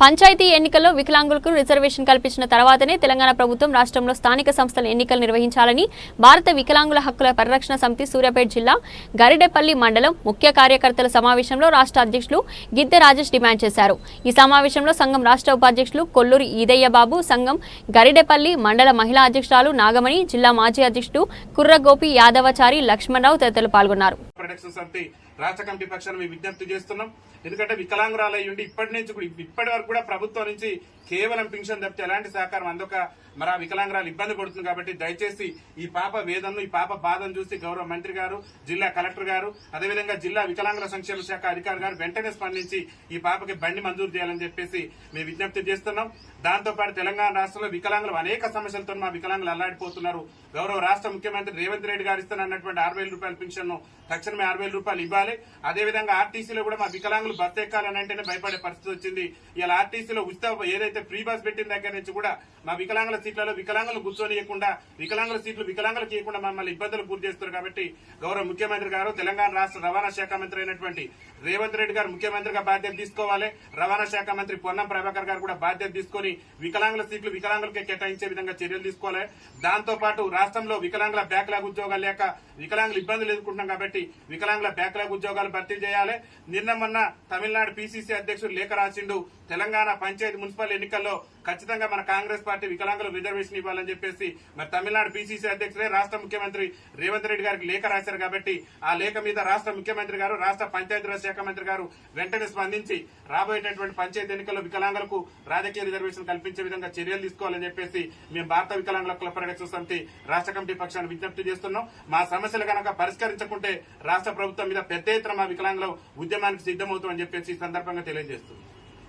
పంచాయతీ ఎన్నికల్లో వికలాంగులకు రిజర్వేషన్ కల్పించిన తర్వాతనే తెలంగాణ ప్రభుత్వం రాష్ట్రంలో స్థానిక సంస్థల ఎన్నికలు నిర్వహించాలని భారత వికలాంగుల హక్కుల పరిరక్షణ సమితి సూర్యాపేట జిల్లా గరిడెపల్లి మండలం ముఖ్య కార్యకర్తల సమావేశంలో రాష్ట్ర అధ్యక్షులు గిద్దె రాజేష్ డిమాండ్ చేశారు. ఈ సమావేశంలో సంఘం రాష్ట్ర ఉపాధ్యక్షులు కొల్లూరి ఈదయ్య బాబు సంఘం గరిడెపల్లి మండల మహిళా అధ్యక్షురాలు నాగమణి జిల్లా మాజీ అధ్యక్షుడు కుర్రగోపి యాదవచారి లక్ష్మణరావు తదితరులు పాల్గొన్నారు. రాష్ట్ర కమిటీ పక్షాన మేము విజ్ఞప్తి చేస్తున్నాం. ఎందుకంటే వికలాంగురాలు ఉండి ఇప్పటి నుంచి కూడా ఇప్పటి వరకు కూడా ప్రభుత్వం నుంచి కేవలం పింఛన్ తప్పితే ఎలాంటి సహకారం అందక మరి ఆ వికలాంగురాలు ఇబ్బంది పడుతుంది కాబట్టి దయచేసి ఈ పాప వేదనను ఈ పాప బాధను చూసి గౌరవ మంత్రి గారు జిల్లా కలెక్టర్ గారు అదేవిధంగా జిల్లా వికలాంగుల సంక్షేమ శాఖ అధికారి గారు వెంటనే స్పందించి ఈ పాపకి బండి మంజూరు చేయాలని చెప్పేసి మేము విజ్ఞప్తి చేస్తున్నాం. దాంతోపాటు తెలంగాణ రాష్ట్రంలో వికలాంగులు అనేక సమస్యలతో మా వికలాంగులు అల్లాడిపోతున్నారు. గౌరవ రాష్ట్ర ముఖ్యమంత్రి రేవంత్ రెడ్డి గారు ఇస్తున్నటువంటి ఆరు వేల రూపాయల పింఛన్ను తక్షణమే ఆరు వేల రూపాయలు ఇవ్వాలి. అదేవిధంగా ఆర్టీసీలో కూడా మా వికలాంగులు బస్సు ఎక్కాలని అంటేనే భయపడే పరిస్థితి వచ్చింది. ఇలా ఆర్టీసీలో ఉచిత ఏదైతే ఫ్రీ బస్ పెట్టిన దగ్గర నుంచి కూడా మా వికలాంగుల సీట్లలో వికలాంగులు కూర్చొనియకుండా వికలాంగుల సీట్లు వికలాంగులకు ఇవ్వకుండా మమ్మల్ని ఇబ్బందులు గురి చేస్తారు కాబట్టి గౌరవ ముఖ్యమంత్రి గారు తెలంగాణ రాష్ట్ర రవాణా శాఖ మంత్రి అయినటువంటి రేవంత్ రెడ్డి గారు ముఖ్యమంత్రిగా బాధ్యత తీసుకోవాలి. రవాణా శాఖ మంత్రి పొన్నం ప్రభాకర్ గారు కూడా బాధ్యత తీసుకొని వికలాంగుల సీట్లు వికలాంగులకే కేటాయించే విధంగా చర్యలు తీసుకోవాలి. దాంతో పాటు రాష్ట్రంలో వికలాంగుల బ్యాక్లాగ్ ఉద్యోగాలు లేక వికలాంగులు ఇబ్బందులు ఎదుర్కొంటున్నాం కాబట్టి వికలాంగుల బ్యాక్లాగ్ ఉద్యోగాలు భర్తీ చేయాలి. నిన్న మొన్న తమిళనాడు పీసీసీ అధ్యక్షుడు లేఖ రాసిండు. తెలంగాణ పంచాయతీ మున్సిపల్ ఎన్నికల్లో ఖచ్చితంగా మన కాంగ్రెస్ పార్టీ వికలాంగులకు రిజర్వేషన్ ఇవ్వాలని చెప్పేసి మరి తమిళనాడు పీసీసీ అధ్యక్షుడే రాష్ట్ర ముఖ్యమంత్రి రేవంత్ రెడ్డి గారికి లేఖ రాశారు కాబట్టి ఆ లేఖ మీద రాష్ట్ర ముఖ్యమంత్రి గారు రాష్ట్ర పంచాయతీరాజ్ శాఖ మంత్రి గారు వెంటనే స్పందించి రాబోయేటటువంటి పంచాయతీ ఎన్నికల్లో వికలాంగులకు రాజకీయ రిజర్వేషన్ కల్పించే విధంగా చర్యలు తీసుకోవాలని చెప్పేసి మేము భారత వికలాంగుల కుల పరిరక్షణ సమితి రాష్ట్ర కమిటీ పక్షాన్ని విజ్ఞప్తి చేస్తున్నాం. మా సమస్యలు కనుక పరిష్కరించకుంటే రాష్ట్ర ప్రభుత్వం మీద పెద్ద ఎత్తున మా వికలాంగుల ఉద్యమానికి సిద్దమవుతామని చెప్పేసి ఈ సందర్భంగా తెలియజేస్తుంది.